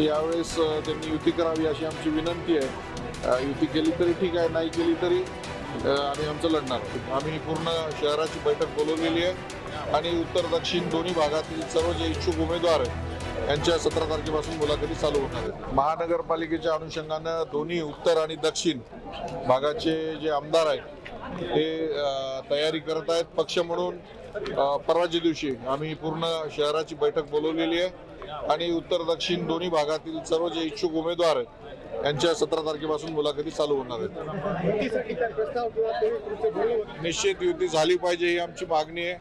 यावेळेस त्यांनी युती करावी अशी आमची विनंती आहे. युती केली तरी ठीक आहे नाही केली तरी आम्ही आमचं लढणार. आम्ही पूर्ण शहराची बैठक बोलवलेली आहे आणि उत्तर दक्षिण दोन्ही भागातील सर्व जे इच्छुक उमेदवार आहेत यांच्या सतरा तारखेपासून मुलाखती चालू होणार आहेत. महानगरपालिकेच्या अनुषंगानं दोन्ही उत्तर आणि दक्षिण भागाचे जे आमदार आहेत ते तयारी करत आहेत. पक्ष म्हणून परवाच्या दिवशी आम्ही पूर्ण शहराची बैठक बोलवलेली आहे. आणि उत्तर दक्षिण दोन्ही भागातील सर्व जे इच्छुक उमेदवार आहेत यांच्या सतरा तारखेपासून मुलाखती चालू होणार आहेत. निश्चित युती झाली पाहिजे ही आमची मागणी आहे.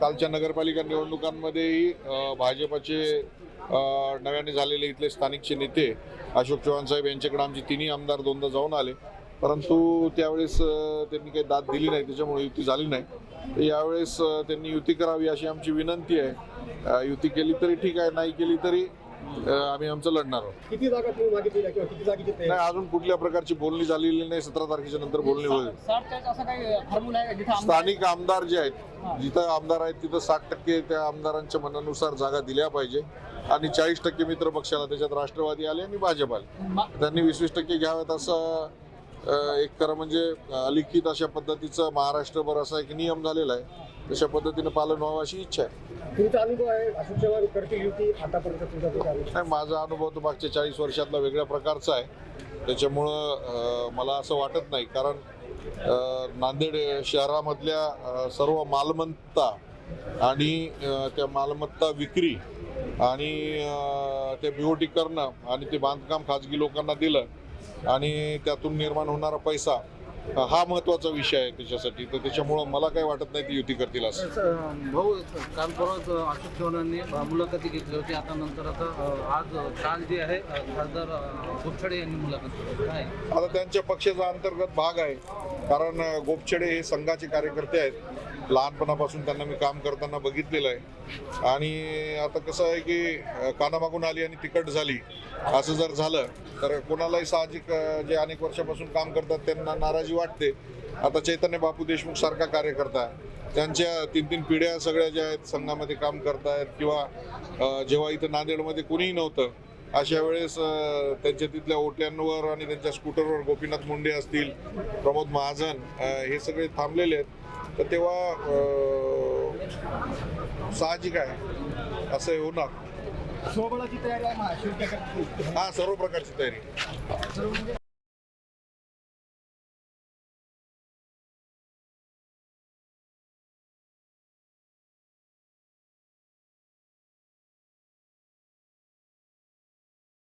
कालच्या नगरपालिका निवडणुकांमध्येही भाजपाचे भाजपचे नव्याने झालेले इथले स्थानिकचे नेते अशोक चव्हाण साहेब यांच्याकडे आमचे तिन्ही आमदार दोनदा जाऊन आले. परंतु त्यावेळेस त्यांनी काही दाद दिली नाही त्याच्यामुळे युती झाली नाही. तर यावेळेस त्यांनी युती करावी अशी आमची विनंती आहे. युती केली तरी ठीक आहे नाही केली तरी आम्ही आमचं लढणार आहोत. किती जागा तुम्ही मागितलेल्या किंवा किती जागेची तयारी नाही अजून कुठल्या प्रकारची बोलणी झालेली नाही सतरा तारखेच्या नंतर बोलणी होईल. साठ टक्के असं काही फॉर्म्युला आहे का? जिथं आमदार- स्थानिक आमदार जे आहेत जिथं आमदार आहेत तिथं साठ टक्के त्या आमदारांच्या मनानुसार जागा दिल्या पाहिजे. आणि चाळीस टक्के मित्र पक्षाला त्याच्यात राष्ट्रवादी आले आणि भाजप आले. त्यांनी वीस वीस टक्के घ्यावेत असं एक खरं म्हणजे अं, अलिखित अशा पद्धतीचं महाराष्ट्रभर असा एक नियम झालेला आहे. तशा पद्धतीनं पालन व्हावं अशी इच्छा आहे. तुमचा अनुभव आहे अशोक चव्हाण करतील युती आतापर्यंत तुमचा तुमचा अनुभव? नाही माझा अनुभव तर मागच्या चाळीस वर्षातला वेगळ्या प्रकारचा आहे. त्याच्यामुळं मला असं वाटत नाही. कारण नांदेड शहरामधल्या सर्व मालमत्ता आणि त्या मालमत्ता विक्री आणि ते बीओटी करणं आणि ते बांधकाम खाजगी लोकांना दिलं आणि त्यातून निर्माण होणारा पैसा हा महत्त्वाचा विषय आहे त्याच्यासाठी. तर त्याच्यामुळं मला काही वाटत नाही ती युती करतील असं. भाऊ काल परवाच अशोक चव्हाणांनी मुलाखती घेतली होती. आता नंतर आता आज काल जे आहे खासदार गोपछडे यांनी मुलाखत घेतली आता त्यांच्या पक्षाचा अंतर्गत भाग आहे. कारण गोपछडे हे संघाचे कार्यकर्ते आहेत. लहानपणापासून त्यांना मी काम करताना बघितलेलं आहे. आणि आता कसं आहे की कानामागून आली आणि तिकट झाली असं जर झालं तर कोणालाही साहजिक जे अनेक वर्षापासून काम करतात त्यांना नाराजी वाटते. आता चैतन्य बापू देशमुख सारखा कार्यकर्ता त्यांच्या तीन तीन पिढ्या सगळ्या ज्या आहेत संघामध्ये काम करतायत किंवा जेव्हा इथं नांदेडमध्ये कुणीही नव्हतं अशा वेळेस त्यांच्या तिथल्या ओट्यांवर आणि त्यांच्या स्कूटरवर गोपीनाथ मुंडे असतील प्रमोद महाजन हे सगळे थांबलेले आहेत. तर तेव्हा साहजिक आहे. असं होणार. स्वबळाची तयारी आहे महाशिवसेनेकडे हा सर्व प्रकारची तयारी.